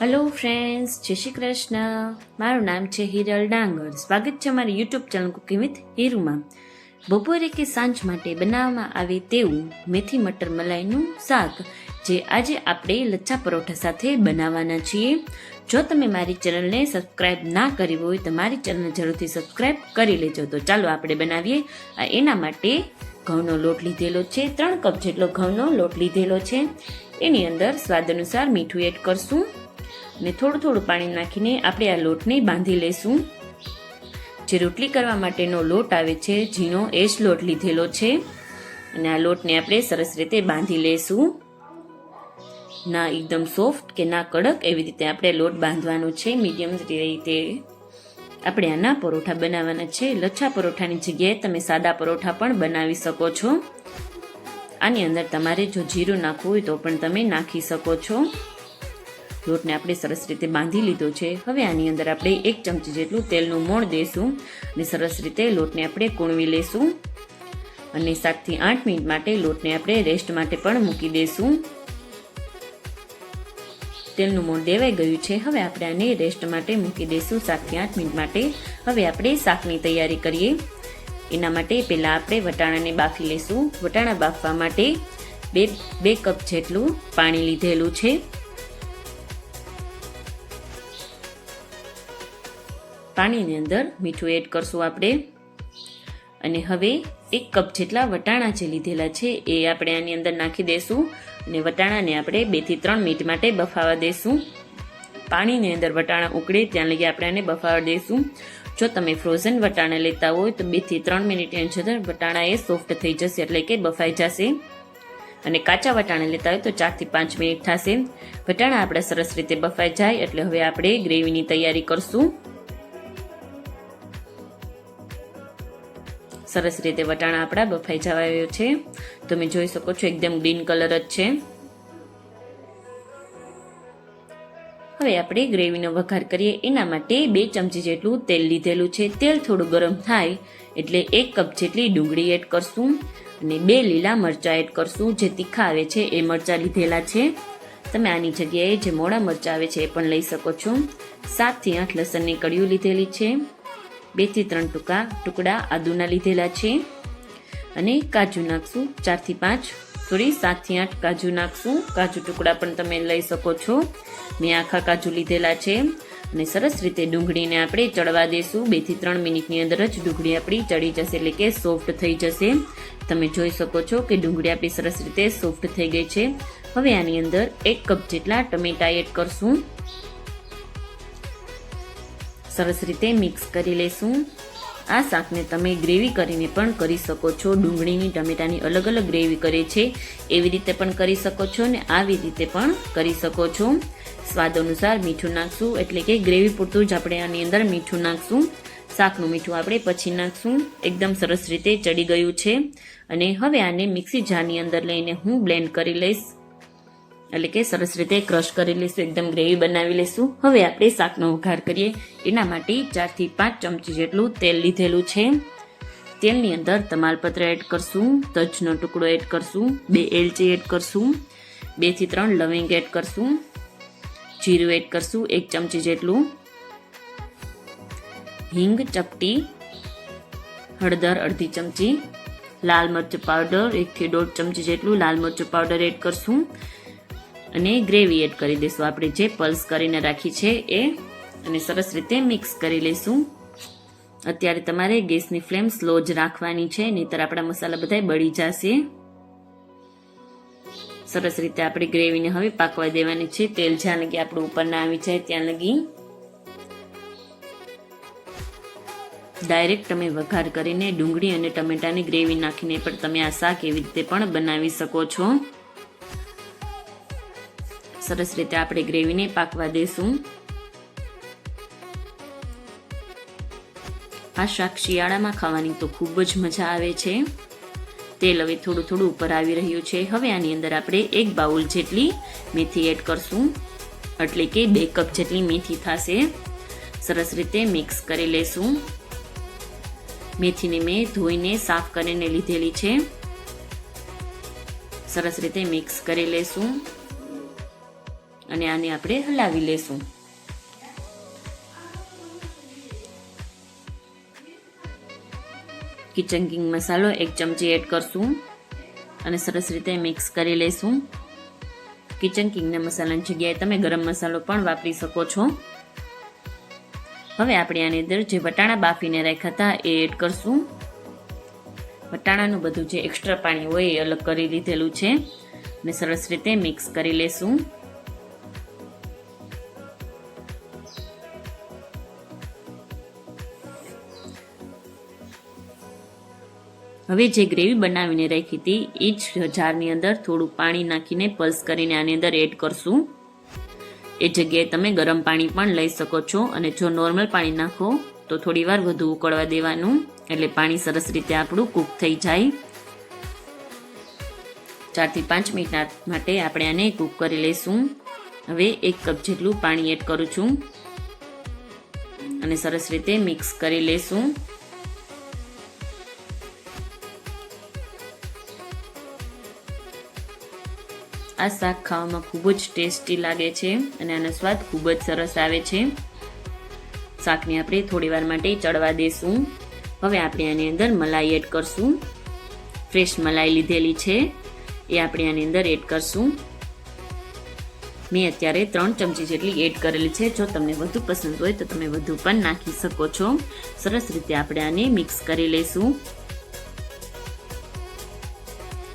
Hello friends જય શ્રી કૃષ્ણ. મારું નામ છે હિરલ ડાંગર. સ્વાગત છે મારી યુટ્યુબ ચેનલ કુકિંગ વિથ હીરુમાં. બપોરે કે સાંજ માટે બનાવવામાં આવે તેવું મેથી મટર મલાઈનું શાક, જે આજે આપણે લચ્છા પરોઠા સાથે બનાવવાના છીએ. જો તમે મારી ચેનલને સબસ્ક્રાઈબ ના કરી હોય, તો મારી ચેનલને જરૂરથી સબસ્ક્રાઈબ કરી લેજો. તો ચાલો આપણે બનાવીએ. એના માટે ઘઉંનો લોટ લીધેલો છે. ત્રણ કપ જેટલો ઘઉંનો લોટ લીધેલો છે. એની અંદર સ્વાદ અનુસાર મીઠું એડ કરશું. અને થોડું થોડું પાણી નાખીને આપણે આ લોટને બાંધી લેશું જે રોટલી કરવા માટેનો લોટ આવે છે, ઝીણો એ જ લોટ લીધેલો છે. અને આ લોટને આપણે સરસ રીતે બાંધી લેશું ના એકદમ સોફ્ટ કે ના કડક એવી રીતે આપણે લોટ બાંધવાનો છે, મીડિયમ રીતે. આપણે આના પરોઠા બનાવવાના છે. લચ્છા પરોઠાની જગ્યાએ તમે સાદા પરોઠા પણ બનાવી શકો છો. આની અંદર તમારે જો જીરું નાખવું હોય તો પણ તમે નાખી શકો છો. લોટને આપણે સરસ રીતે બાંધી લીધો છે. હવે આની અંદર આપણે એક ચમચી જેટલું તેલનું મોણ દઈશું અને સરસ રીતે લોટને આપણે કૂણવી લેશું. અને સાતથી આઠ મિનિટ માટે લોટને આપણે રેસ્ટ માટે પણ મૂકી દઈશું તેલનું મોણ દેવાઈ ગયું છે. હવે આપણે આને રેસ્ટ માટે મૂકી દઈશું સાતથી આઠ મિનિટ માટે. હવે આપણે શાકની તૈયારી કરીએ. એના માટે પહેલાં આપણે વટાણાને બાફી લઈશું વટાણા બાફવા માટે બે બે કપ જેટલું પાણી લીધેલું છે. પાણીની અંદર મીઠું એડ કરશું આપણે. અને હવે એક કપ જેટલા વટાણા જે લીધેલા છે એ આપણે આની અંદર નાખી દઈશું અને વટાણાને આપણે બેથી ત્રણ મિનિટ માટે બફાવા દઈશું પાણીની અંદર વટાણા ઉકળે ત્યાં લગી આપણે આને બફાવા દઈશું જો તમે ફ્રોઝન વટાણા લેતા હોય તો બેથી ત્રણ મિનિટની અંદર વટાણા એ સોફ્ટ થઈ જશે એટલે કે બફાઈ જશે. અને કાચા વટાણા લેતા હોય તો ચારથી પાંચ મિનિટ થશે. વટાણા આપણે સરસ રીતે બફાઈ જાય એટલે હવે આપણે ગ્રેવીની તૈયારી કરશું. સરસ રીતે વટાણા આપણા બફાઈ જવા આવ્યો છે. તમે જોઈ શકો છો એકદમ ગ્રીન કલર જ છે. હવે આપણે ગ્રેવીનો વઘાર કરીએ. એના માટે બે ચમચી જેટલું તેલ લીધેલું છે. તેલ થોડું ગરમ થાય એટલે એક કપ જેટલી ડુંગળી એડ કરશું અને બે લીલા મરચાં એડ કરશું. જે તીખા આવે છે એ મરચાં લીધેલા છે. તમે આની જગ્યાએ જે મોડા મરચાં આવે છે એ પણ લઈ શકો છો. સાતથી આઠ લસણની કળીઓ લીધેલી છે. બેથી ત્રણ ટુકા ટુકડા આદુના લીધેલા છે. અને કાજુ નાખશું ચારથી પાંચ. સોરી, સાતથી આઠ કાજુ નાખશું. કાજુ ટુકડા પણ તમે લઈ શકો છો. મેં આખા કાજુ લીધેલા છે. અને સરસ રીતે ડુંગળીને આપણે ચડવા દઈશું બેથી ત્રણ મિનિટની અંદર જ ડુંગળી આપણી ચડી જશે એટલે કે સોફ્ટ થઈ જશે. તમે જોઈ શકો છો કે ડુંગળી આપણી સરસ રીતે સોફ્ટ થઈ ગઈ છે. હવે આની અંદર એક કપ જેટલા ટમેટા એડ કરશું. સરસ રીતે મિક્સ કરી લઈશું આ શાકને તમે ગ્રેવી કરીને પણ કરી શકો છો. ડુંગળીની, ટમેટાની અલગ અલગ ગ્રેવી કરે છે. એવી રીતે પણ કરી શકો છો ને આવી રીતે પણ કરી શકો છો. સ્વાદ અનુસાર મીઠું નાખશું, એટલે કે ગ્રેવી પૂરતું જ આપણે આની અંદર મીઠું નાખશું. શાકનું મીઠું આપણે પછી નાખશું. એકદમ સરસ રીતે ચડી ગયું છે. અને હવે આને મિક્સી જારની અંદર લઈને હું બ્લેન્ડ કરી લઈશ. એટલે કે સરસ રીતે ક્રશ કરી લઈશું, એકદમ ગ્રેવી બનાવી લઈશું. હવે આપણે શાકનો વઘાર કરીએ. એના માટે ચારથી પાંચ ચમચી જેટલું તેલ લીધેલું છે. તેલની અંદર તમાલપત્ર એડ કરશું, તજનો ટુકડો એડ કરશું, બે એલચી એડ કરશું બેથી ત્રણ લવિંગ એડ કરશું, જીરું એડ કરશું, એક ચમચી જેટલું, હિંગ, ચપટી, હળદર અડધી ચમચી, લાલ મરચું પાવડર એકથી દોઢ ચમચી જેટલું લાલ મરચું પાવડર એડ કરશું. અને ગ્રેવી એડ કરી દઈશું. આપણે જે પલ્સ કરીને રાખી છે એ અને સરસ રીતે મિક્સ કરી લઈશું. અત્યારે તમારે ગેસની ફ્લેમ સ્લો જ રાખવાની છે, નહીતર આપણા મસાલા બધા બળી જશે. સરસ રીતે આપણે ગ્રેવીને હવે પાકવા દેવાની છે. તેલ જ્યાં લગી આપણું ઉપર ના આવી જાય ત્યાં લગી. ડાયરેક્ટ તમે વઘાર કરીને ડુંગળી અને ટમેટાની ગ્રેવી નાખીને પણ તમે આ શાક એવી રીતે પણ બનાવી શકો છો. સરસ રીતે આપણે ગ્રેવીને પાકવા દઈશું આ શાક શિયાળામાં ખાવાની તો ખૂબ જ મજા આવે છે. તેલ હવે થોડું થોડું ઉપર આવી રહ્યું છે. હવે આની અંદર આપણે એક બાઉલ જેટલી મેથી એડ કરશું. એટલે કે બે કપ જેટલી મેથી થશે. સરસ રીતે મિક્સ કરી લેશું. મેથીને મેં ધોઈને સાફ કરીને લીધેલી છે. સરસ રીતે મિક્સ કરી લેશું. અને આને આપણે હલાવી લેશું. કિચન કિંગ મસાલો એક ચમચી એડ કરશું અને સરસ રીતે મિક્સ કરી લઈશું કિચન કિંગના મસાલાની જગ્યાએ તમે ગરમ મસાલો પણ વાપરી શકો છો. હવે આપણે આની અંદર જે વટાણા બાફીને રાખ્યા હતા એ એડ કરશું. વટાણાનું બધું જે એક્સ્ટ્રા પાણી હોય એ અલગ કરી લીધેલું છે. અને સરસ રીતે મિક્સ કરી લેશું. હવે જે ગ્રેવી બનાવીને રાખી હતી, એ જ જારની અંદર થોડું પાણી નાખીને પલ્સ કરીને આની અંદર એડ કરશું. એ જગ્યાએ તમે ગરમ પાણી પણ લઈ શકો છો અને જો નોર્મલ પાણી નાખો, તો થોડી વાર વધુ ઉકળવા દેવાનું. એટલે પાણી સરસ રીતે આપણું કૂક થઈ જાય. ચારથી પાંચ મિનિટ માટે આપણે આને કૂક કરી લઈશું. હવે એક કપ જેટલું પાણી એડ કરું છું. અને સરસ રીતે મિક્સ કરી લઈશું. આ શાક ખાવામાં ખૂબ જ ટેસ્ટી લાગે છે અને આનો સ્વાદ ખૂબ જ સરસ આવે છે. શાકને આપણે થોડી વાર માટે ચડવા દેશું. હવે આપણે આની અંદર મલાઈ એડ કરશું. ફ્રેશ મલાઈ લીધેલી છે. એ આપણે આની અંદર એડ કરશું. મેં અત્યારે ત્રણ ચમચી જેટલી એડ કરેલી છે. જો તમને વધુ પસંદ હોય તો તમે વધુ પણ નાખી શકો છો. સરસ રીતે આપણે આને મિક્સ કરી લઈશું.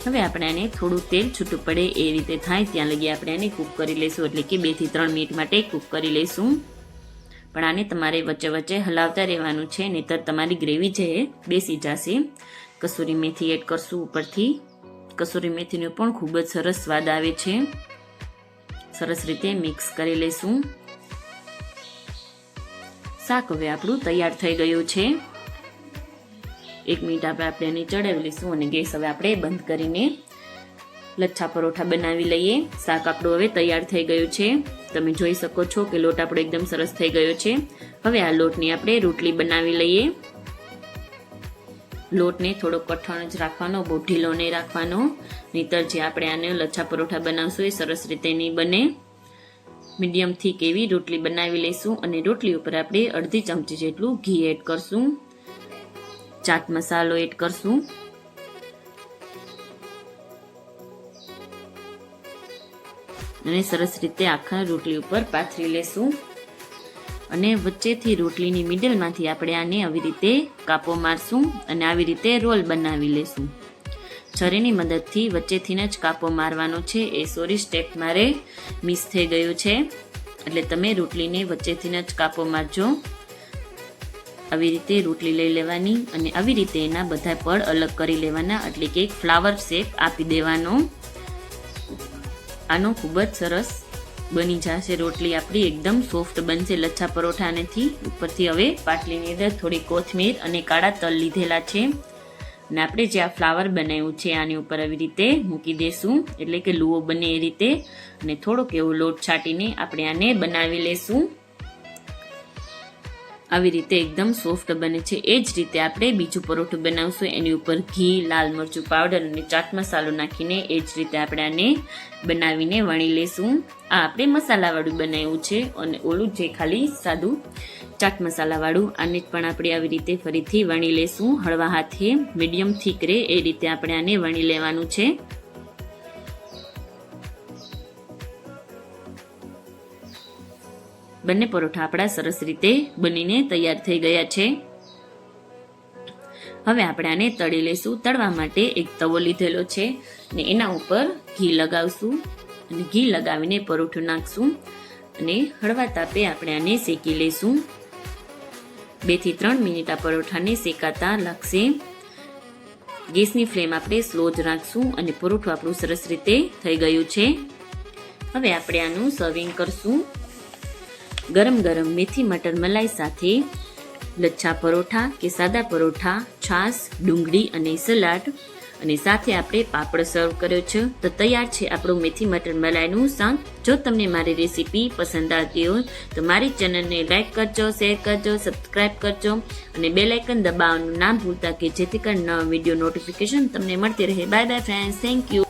હવે આપણે આને થોડું તેલ છૂટું પડે એ રીતે થાય, ત્યાં લગી આપણે આને કૂક કરી લઈશું, એટલે કે બેથી ત્રણ મિનિટ માટે કૂક કરી લઈશું. પણ આને તમારે વચ્ચે વચ્ચે હલાવતા રહેવાનું છે, નહીતર તમારી ગ્રેવી છે એ બેસી જશે. કસૂરી મેથી એડ કરશું ઉપરથી. કસૂરી મેથીનો પણ ખૂબ જ સરસ સ્વાદ આવે છે. સરસ રીતે મિક્સ કરી લઈશું. શાક હવે આપણું તૈયાર થઈ ગયું છે. એક મિનિટ આપણે આપણે એને ચડાવી લઈશું અને ગેસ હવે આપણે બંધ કરીને લચ્છા પરોઠા બનાવી લઈએ. શાક આપણું હવે તૈયાર થઈ ગયું છે. તમે જોઈ શકો છો કે લોટ આપણો એકદમ સરસ થઈ ગયો છે. હવે આ લોટની આપણે રોટલી બનાવી લઈએ. લોટને થોડો કઠણ જ રાખવાનો બહુ ઢીલો નહીં રાખવાનો. નહીતર જે આપણે આને લચ્છા પરોઠા બનાવશું એ સરસ રીતે નહીં બને. મીડિયમથી કેવી રોટલી બનાવી લઈશું અને રોટલી ઉપર આપણે અડધી ચમચી જેટલું ઘી એડ કરશું. ચાટ મસાલો એડ કરશું. અને સરસ રીતે આખા રોટલી ઉપર પાથરી લેશું. અને વચ્ચેથી રોટલીની મિડલમાંથી આપણે આને આવી રીતે કાપો મારશું અને આવી રીતે રોલ બનાવી લેશું. છરીની મદદથી વચ્ચેથી જ કાપો મારવાનો છે. એ સોરી સ્ટેપ મારે મિસ થઈ ગયું છે. એટલે તમે રોટલીને વચ્ચેથી જ કાપો મારજો. આવી રીતે રોટલી લઈ લેવાની અને આવી રીતે એના બધા પડ અલગ કરી લેવાના, એટલે કે ફ્લાવર શેપ આપી દેવાનો. આનો ખૂબ જ સરસ બની જશે રોટલી. આપણી એકદમ સોફ્ટ બનશે લચ્છા પરોઠાનેથી. ઉપરથી હવે પાટલીની અંદર થોડી કોથમીર અને કાળા તલ લીધેલા છે. અને આપણે જે આ ફ્લાવર બનાવ્યું છે, આની ઉપર આવી રીતે મૂકી દેશું. એટલે કે લુઓ બને એ રીતે. અને થોડોક એવો લોટ છાંટીને આપણે આને બનાવી લેશું. આવી રીતે એકદમ સોફ્ટ બને છે. એ જ રીતે આપણે બીજું પરોઠું બનાવશું. એની ઉપર ઘી, લાલ મરચું પાવડર અને ચાટ મસાલો નાખીને એ જ રીતે આપણે આને બનાવીને વણી લેશું. આ આપણે મસાલાવાળું બનાવ્યું છે અને ઓલું જે ખાલી સાદું ચાટ મસાલાવાળું, આને પણ આપણે આવી રીતે ફરીથી વણી લેશું. હળવા હાથે, મીડિયમ, થીક રહે એ રીતે આપણે આને વણી લેવાનું છે. બંને પરોઠા આપણા સરસ રીતે બનીને તૈયાર થઈ ગયા છે. હવે આપણે આને તળી લઈશું. તળવા માટે એક તવો લીધેલો છે ને એના ઉપર ઘી લગાવશું અને ઘી લગાવીને પરોઠું નાખશું અને હળવા તાપે આપણે આને શેકી લઈશું. બેથી ત્રણ મિનિટ આ પરોઠાને શેકાતા લાગશે. ગેસની ફ્લેમ આપણે સ્લો જ રાખશું અને પરોઠું આપણું સરસ રીતે થઈ ગયું છે. હવે આપણે આનું સર્વિંગ કરશું. ગરમ ગરમ મેથી, મટર, મલાઈ સાથે લચ્છા પરોઠા કે સાદા પરોઠા, છાશ, ડુંગળી અને સલાડ. અને સાથે આપણે પાપડ સર્વ કર્યો છે. તો તૈયાર છે આપણું મેથી, મટર, મલાઈનું શાક. જો તમને મારી રેસીપી પસંદ આવતી હોય, તો મારી ચેનલને લાઇક કરજો, શેર કરજો સબસ્ક્રાઈબ કરજો. અને બે લાઇકન દબાવવાનું ના ભૂલતા, કે જેથી કરીને નવા વીડિયો નોટિફિકેશન તમને મળતી રહે. Bye bye friends thank you